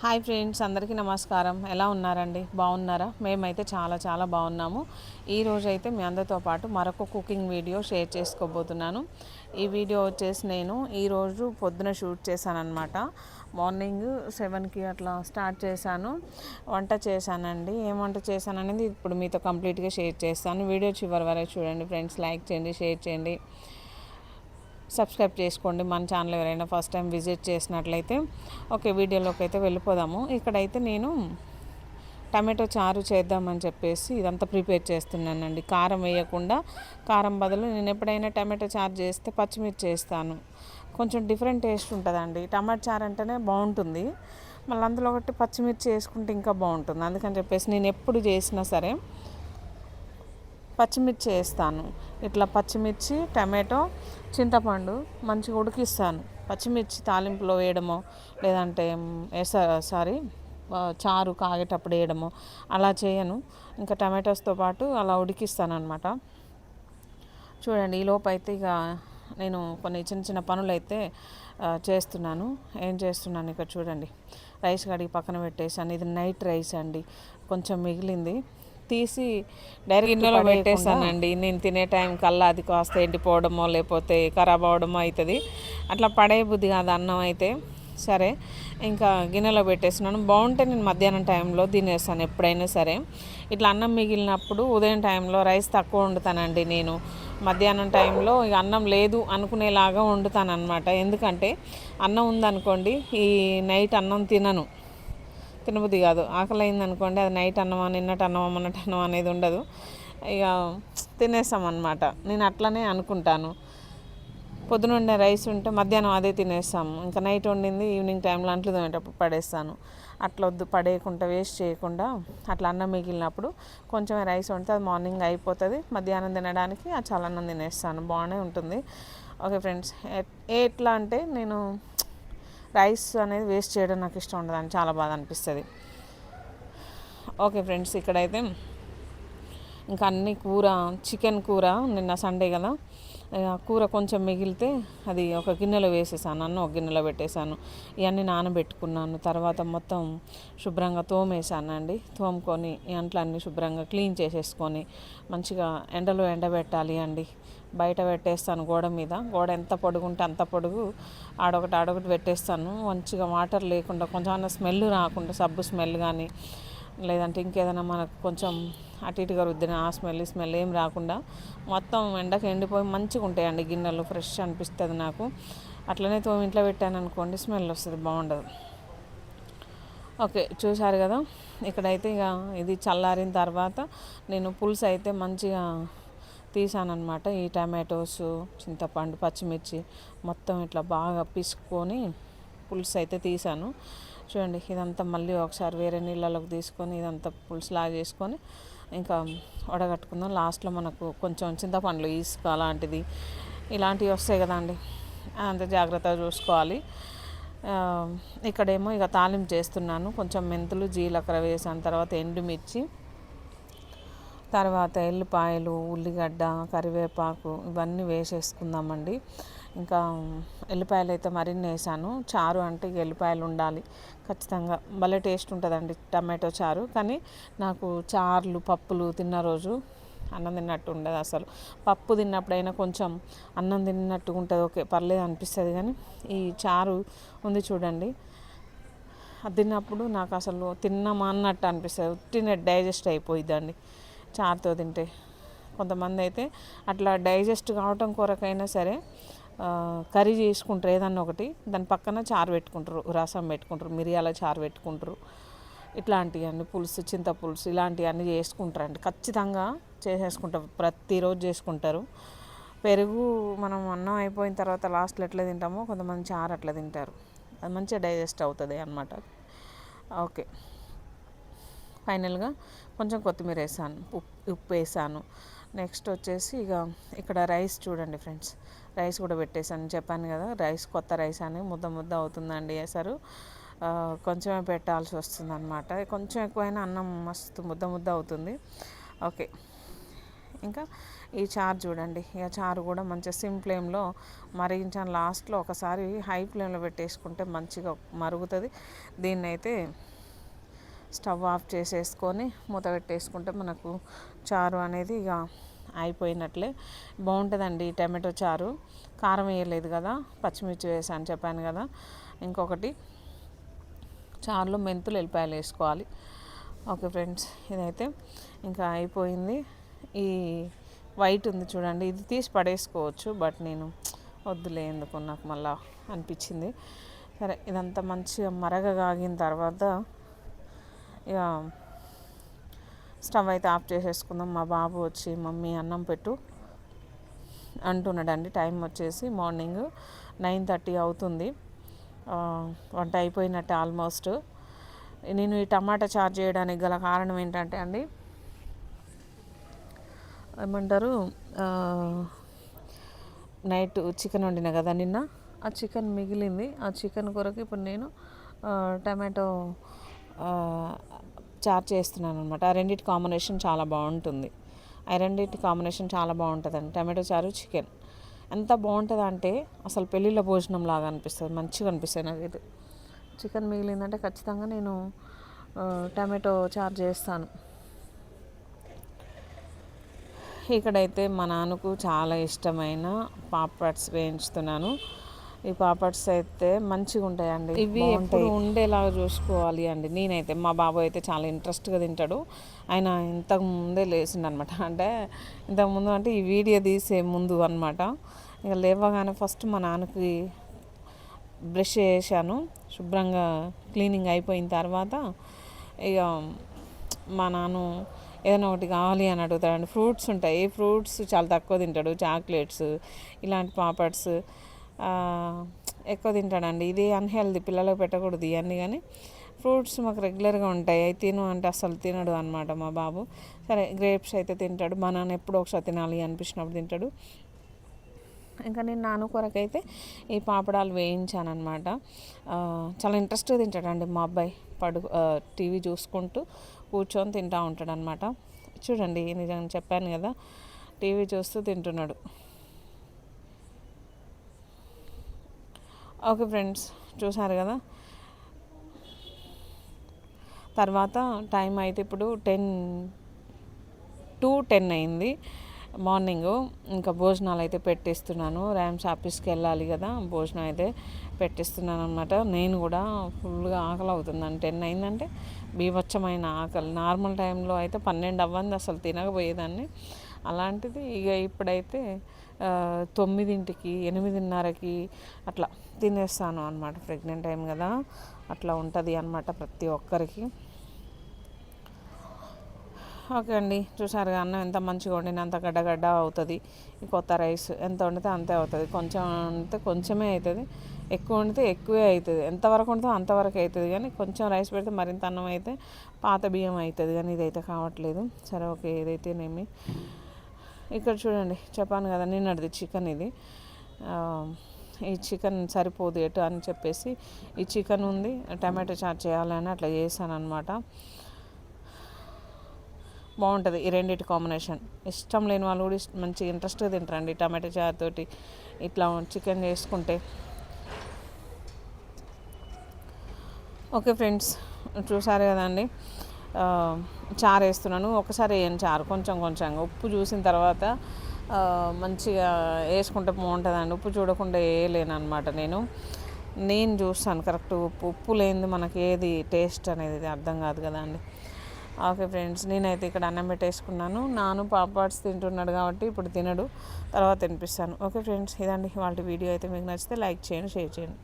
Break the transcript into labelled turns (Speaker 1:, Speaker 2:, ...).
Speaker 1: Hi friends అందరికీ నమస్కారం. ఎలా ఉన్నారండి? బాగున్నారా? మేమైతే చాలా చాలా బాగున్నాము. ఈరోజు అయితే మీ అందరితో పాటు మరొక కుకింగ్ వీడియో షేర్ చేసుకోబోతున్నాను. ఈ వీడియో వచ్చేసి నేను ఈరోజు పొద్దున షూట్ చేశానమాట మార్నింగ్ సెవెన్కి అట్లా స్టార్ట్ చేశాను. వంట చేశానండి. ఏం వంట చేశాననేది ఇప్పుడు మీతో కంప్లీట్గా షేర్ చేస్తాను. వీడియో చివరి వరకు చూడండి ఫ్రెండ్స్. లైక్ చేయండి షేర్ చేయండి. సబ్స్క్రైబ్ చేసుకోండి మన ఛానల్ ఎవరైనా ఫస్ట్ టైం విజిట్ చేసినట్లయితే. ఓకే వీడియోలోకి అయితే వెళ్ళిపోదాము. ఇక్కడైతే నేను టమాటో చారు చేద్దామని చెప్పేసి ఇదంతా ప్రిపేర్ చేస్తున్నానండి. కారం వేయకుండా కారం బదులు నేను ఎప్పుడైనా టమాటో చారు చేస్తే పచ్చిమిర్చి చేస్తాను కొంచెం డిఫరెంట్ టేస్ట్ ఉంటుందండి. టమాటో చారు అంటేనే బాగుంటుంది. మళ్ళీ అందులో ఒకటి పచ్చిమిర్చి వేసుకుంటే ఇంకా బాగుంటుంది. అందుకని చెప్పేసి నేను ఎప్పుడు చేసినా సరే పచ్చిమిర్చి వేస్తాను. ఇట్లా పచ్చిమిర్చి టమాటో చింతపండు మంచిగా ఉడికిస్తాను. పచ్చిమిర్చి తాలింపులో వేయడమో లేదంటే సారీ చారు కాగేటప్పుడు వేయడమో అలా చేయను. ఇంకా టమాటోస్తో పాటు అలా ఉడికిస్తాను అనమాట చూడండి ఈ లోపు అయితే ఇక నేను కొన్ని చిన్న చిన్న పనులు అయితే చేస్తున్నాను. ఏం చేస్తున్నాను ఇక చూడండి. రైస్ కడిగి పక్కన పెట్టేసాను ఇది నైట్ రైస్ అండి. కొంచెం మిగిలింది. తీసి డైరెక్ట్ గిన్నెలో పెట్టేసానండి నేను తినే టైం కల్లా అది కాస్త ఎండిపోవడమో లేకపోతే ఖరాబ్ అవడమో అవుతుంది అట్లా పడే బుద్ధి కాదు అన్నం అయితే. సరే ఇంకా గిన్నెలో పెట్టేసినాను. బాగుంటే నేను మధ్యాహ్నం టైంలో తినేస్తాను ఎప్పుడైనా సరే. ఇట్లా అన్నం మిగిలినప్పుడు ఉదయం టైంలో రైస్ తక్కువ వండుతానండి నేను. మధ్యాహ్నం టైంలో ఇక అన్నం లేదు అనుకునేలాగా వండుతాను అనమాట ఎందుకంటే అన్నం ఉందనుకోండి ఈ నైట్ అన్నం తినను. తినబుద్ధి కాదు. ఆకలి అయింది అనుకోండి అది నైట్ అన్నమా నిన్నటి అన్నమా మొన్నటి అన్నం అనేది ఉండదు. ఇక తినేస్తామన్నమాట. నేను అట్లనే అనుకుంటాను. పొద్దున రైస్ ఉంటే మధ్యాహ్నం అదే తినేస్తాము. ఇంకా నైట్ వండింది ఈవినింగ్ టైంలో అంట్లు తినేటప్పుడు పడేస్తాను. అట్లా వద్దు పడేయకుండా వేస్ట్ చేయకుండా అట్లా అన్నం మిగిలినప్పుడు కొంచెం రైస్ వండితే అది మార్నింగ్ అయిపోతుంది. మధ్యాహ్నం తినడానికి ఆ అన్నం తినేస్తాను. బాగానే ఉంటుంది. ఓకే ఫ్రెండ్స్ ఎట్లా అంటే నేను రైస్ అనేది వేస్ట్ చేయడం నాకు ఇష్టం ఉండదు అని చాలా బాధ అనిపిస్తుంది. ఓకే ఫ్రెండ్స్ ఇక్కడైతే ఇంకా అన్ని కూర చికెన్ కూర నిన్న సండే కదా. కూర కొంచెం మిగిలితే అది ఒక గిన్నెలో వేసేసాను. అన్న ఒక గిన్నెలో పెట్టేశాను. ఇవన్నీ నానబెట్టుకున్నాను. తర్వాత మొత్తం శుభ్రంగా తోమేశానండి. తోముకొని ఈ అంట్లన్నీ శుభ్రంగా క్లీన్ చేసేసుకొని మంచిగా ఎండలో ఎండబెట్టాలి అండి. బయట పెట్టేస్తాను గోడ మీద. గోడ ఎంత పొడుగుంటే అంత పొడుగు. ఆడొకటి ఆడొకటి పెట్టేస్తాను. మంచిగా వాటర్ లేకుండా కొంచెం స్మెల్ రాకుండా సబ్బు స్మెల్ కానీ లేదంటే ఇంకేదైనా మనకు కొంచెం అటు ఇటుగా రుద్దిన ఆ స్మెల్ స్మెల్ ఏం రాకుండా మొత్తం ఎండకు ఎండిపోయి మంచిగా ఉంటాయండి గిన్నెలు ఫ్రెష్ అనిపిస్తుంది నాకు. అట్లనే తోమి ఇంట్లో పెట్టాను అనుకోండి స్మెల్ వస్తుంది బాగుండదు. ఓకే చూసారు కదా? ఇక్కడైతే ఇక ఇది చల్లారిన తర్వాత నేను పులుసు అయితే మంచిగా తీసానమాట ఈ టమాటోస్ చింతపండు పచ్చిమిర్చి మొత్తం ఇట్లా బాగా పిసుకొని పులుసు అయితే తీసాను చూడండి ఇదంతా మళ్ళీ ఒకసారి వేరే నీళ్ళలోకి తీసుకొని ఇదంతా పులుసులాగా చేసుకొని ఇంకా వడగట్టుకుందాం. లాస్ట్లో మనకు కొంచెం చింతపండ్లు ఇసుక అలాంటిది ఇలాంటివి వస్తాయి కదండి. అంత జాగ్రత్తగా చూసుకోవాలి. ఇక్కడేమో ఇక తాలింపు చేస్తున్నాను. కొంచెం మెంతులు జీలకర్ర వేసాను తర్వాత ఎండుమిర్చి తర్వాత ఎల్లిపాయలు ఉల్లిగడ్డ కరివేపాకు ఇవన్నీ వేసేసుకుందామండి. ఇంకా ఎల్లిపాయలు అయితే మరిన్ని వేసాను. చారు అంటే ఎల్లిపాయలు ఉండాలి ఖచ్చితంగా. భలే టేస్ట్ ఉంటుందండి టమాటో చారు. కానీ నాకు చారులు పప్పులు తిన్న రోజు అన్నం తిన్నట్టు ఉండదు అసలు. పప్పు తిన్నప్పుడైనా కొంచెం అన్నం తిన్నట్టు ఉంటుంది. ఓకే పర్లేదు అనిపిస్తుంది కానీ ఈ చారు ఉంది చూడండి. అది తిన్నప్పుడు నాకు అసలు తిన్నామా అన్నట్టు అనిపిస్తుంది. ఉట్టిన డైజెస్ట్ అయిపోయిద్దండి చారుతో తింటే. కొంతమంది అయితే అట్లా డైజెస్ట్ కావటం కొరకైనా సరే కర్రీ చేసుకుంటారు ఏదన్నా ఒకటి దాని పక్కన చారు పెట్టుకుంటారు రసం పెట్టుకుంటారు మిరియాల చారు పెట్టుకుంటారు. ఇట్లాంటివన్నీ పులుసు చింత పులుసు ఇలాంటివన్నీ చేసుకుంటారండి. ఖచ్చితంగా చేసేసుకుంటారు ప్రతిరోజు చేసుకుంటారు. పెరుగు మనం అన్నం అయిపోయిన తర్వాత లాస్ట్లో ఎట్లా తింటామో కొంతమంది చారు అట్లా తింటారు. అది మంచిగా డైజెస్ట్ అవుతుంది అనమాట ఓకే. ఫైనల్గా కొంచెం కొత్తిమీర వేసాను ఉప్పు ఉప్పు వేసాను. నెక్స్ట్ వచ్చేసి ఇక ఇక్కడ రైస్ చూడండి ఫ్రెండ్స్. రైస్ కూడా పెట్టేశాను. చెప్పాను కదా రైస్ కొత్త రైస్ అని ముద్ద ముద్ద అవుతుందండి వేసారు కొంచెమే పెట్టాల్సి వస్తుంది అనమాట కొంచెం ఎక్కువైనా అన్నం మస్తు ముద్ద ముద్ద అవుతుంది. ఓకే. ఇంకా ఈ చారు చూడండి. ఇక చారు కూడా మంచిగా సిమ్ ఫ్లేమ్లో మరిగించాను. లాస్ట్లో ఒకసారి హై ఫ్లేమ్లో పెట్టేసుకుంటే మంచిగా మరుగుతుంది. దీన్నైతే స్టవ్ ఆఫ్ చేసేసుకొని మూత పెట్టేసుకుంటే మనకు చారు అనేది ఇక అయిపోయినట్లే. బాగుంటుందండి టమాటో చారు. కారం వేయలేదు కదా పచ్చిమిర్చి వేసాను చెప్పాను కదా. ఇంకొకటి చారులో మెంతులు వెళ్ళిపాయలు వేసుకోవాలి. ఓకే ఫ్రెండ్స్ ఇదైతే ఇంకా అయిపోయింది. ఈ వైట్ ఉంది చూడండి ఇది తీసి పడేసుకోవచ్చు బట్ నేను వద్దులే ఎందుకు నాకు మళ్ళా అనిపించింది. సరే ఇదంతా మంచిగా మరగగాగిన తర్వాత ఇక స్టవ్ అయితే ఆఫ్ చేసేసుకుందాం. మా బాబు వచ్చి మమ్మీ అన్నం పెట్టు అంటున్నాడండి. టైం వచ్చేసి మార్నింగ్ నైన్ థర్టీ అవుతుంది. వంట అయిపోయినట్టే ఆల్మోస్ట్. నేను ఈ టమాటా చార్జ్ చేయడానికి గల కారణం ఏంటంటే అండి ఏమంటారు నైట్ చికెన్ వండిన కదా నిన్న? ఆ చికెన్ మిగిలింది. ఆ చికెన్ కొరకు ఇప్పుడు నేను టమాటో చార్జ్ చేస్తున్నాను అనమాట ఆ రెండింటి కాంబినేషన్ చాలా బాగుంటుంది. ఆ రెండింటి కాంబినేషన్ చాలా బాగుంటుందండి. టమాటో చారు చికెన్. ఎంత బాగుంటుంది అంటే అసలు పెళ్ళిళ్ళ భోజనం లాగా అనిపిస్తుంది. మంచిగా అనిపిస్తుంది నాకు ఇది చికెన్ మిగిలిందంటే ఖచ్చితంగా నేను టమాటో చారు చేస్తాను. ఇక్కడైతే మా నాన్నకు చాలా ఇష్టమైన పాపడ్స్ వేయించుతున్నాను. ఈ పాపడ్స్ అయితే మంచిగా ఉంటాయండి ఇవి ఎప్పుడు ఉండేలాగా చూసుకోవాలి అండి. నేనైతే మా బాబు అయితే చాలా ఇంట్రెస్ట్గా తింటాడు. ఆయన ఇంతకు ముందే లేచిండు అనమాట అంటే ఇంతకుముందు అంటే ఈ వీడియో తీసే ముందు అనమాట ఇక లేవగానే ఫస్ట్ మా నాన్నకి బ్రష్ చేశాను. శుభ్రంగా క్లీనింగ్ అయిపోయిన తర్వాత ఇక మా నాన్న ఏదైనా ఒకటి కావాలి అని అడుగుతాడు ఫ్రూట్స్ ఉంటాయి. ఫ్రూట్స్ చాలా తక్కువ తింటాడు. చాక్లెట్స్ ఇలాంటి పాపడ్స్. ఎక్కువ తింటాడండి. ఇది అన్హెల్దీ పిల్లలకు పెట్టకూడదు ఇవన్నీ కానీ ఫ్రూట్స్ మాకు రెగ్యులర్గా ఉంటాయి. అవి తిను అంటే అసలు తినడు అనమాట మా బాబు. సరే గ్రేప్స్ అయితే తింటాడు. మా నాన్న ఎప్పుడో ఒకసారి తినాలి అనిపించినప్పుడు తింటాడు. ఇంకా నేను నాన్న కొరకైతే ఈ పాపడాలు వేయించాను అనమాట చాలా ఇంట్రెస్ట్గా తింటాడండి మా అబ్బాయి. పడు టీవీ చూసుకుంటూ కూర్చొని తింటూ ఉంటాడనమాట చూడండి నిజంగా చెప్పాను కదా టీవీ చూస్తూ తింటున్నాడు. ఓకే ఫ్రెండ్స్ చూసారు కదా? తర్వాత టైం అయితే ఇప్పుడు టెన్ టూ టెన్ అయింది. మార్నింగ్ ఇంకా భోజనాలు అయితే పెట్టిస్తున్నాను. ర్యామ్స్ ఆఫీస్కి వెళ్ళాలి కదా భోజనం అయితే పెట్టిస్తున్నాను అనమాట నేను కూడా ఫుల్గా ఆకలి అవుతుందని టెన్ అయిందంటే బీభత్సమైన ఆకలి. నార్మల్ టైంలో అయితే పన్నెండు అవ్వంది అసలు తినకపోయేదాన్ని. అలాంటిది ఇక ఇప్పుడైతే తొమ్మిదింటికి ఎనిమిదిన్నరకి అట్లా తినేస్తాను అనమాట ప్రెగ్నెంట్ టైం కదా అట్లా ఉంటుంది అనమాట ప్రతి ఒక్కరికి. ఓకే అండి చూసారుగా అన్నం ఎంత మంచిగా వండిన అంత గడ్డగడ్డ అవుతుంది. కొత్త రైస్ ఎంత వండితే అంతే అవుతుంది. కొంచెం వండితే కొంచెమే అవుతుంది ఎక్కువ వండితే ఎక్కువే అవుతుంది ఎంతవరకు వండితే అంతవరకు అవుతుంది కానీ కొంచెం రైస్ పెడితే మరింత అన్నం అయితే పాత బియ్యం అవుతుంది కానీ ఇదైతే కావట్లేదు. సరే ఓకే ఏదైతేనేమి. ఇక్కడ చూడండి చెప్పాను కదా నిన్నటిది చికెన్ ఇది. ఈ చికెన్ సరిపోదు ఎటు అని చెప్పేసి ఈ చికెన్ ఉంది టమాటో చాట్ చేయాలని అట్లా చేశాను అనమాట బాగుంటుంది ఈ రెండింటి కాంబినేషన్. ఇష్టం లేని వాళ్ళు కూడా మంచి ఇంట్రెస్ట్గా తింటారండి టమాటో చాట్ తోటి. ఇట్లా చికెన్ చేసుకుంటే. ఓకే ఫ్రెండ్స్ చూసారు కదండి? చారు వేస్తున్నాను ఒకసారి వేయను చారు కొంచెం కొంచెం ఉప్పు చూసిన తర్వాత మంచిగా వేసుకుంటే బాగుంటుందండి. ఉప్పు చూడకుండా వేయలేను అనమాట నేను. నేను చూస్తాను కరెక్ట్ ఉప్పు. ఉప్పు లేనిది మనకి ఏది టేస్ట్ అనేది అర్థం కాదు కదండి ఓకే ఫ్రెండ్స్ నేనైతే ఇక్కడ అన్నం పెట్టేసుకున్నాను. నాను పాపాడ్స్ తింటున్నాడు కాబట్టి ఇప్పుడు తినడు. తర్వాత తినిపిస్తాను. ఓకే ఫ్రెండ్స్ ఇదండి వాళ్ళ వీడియో. అయితే మీకు నచ్చితే లైక్ చేయండి షేర్ చేయండి.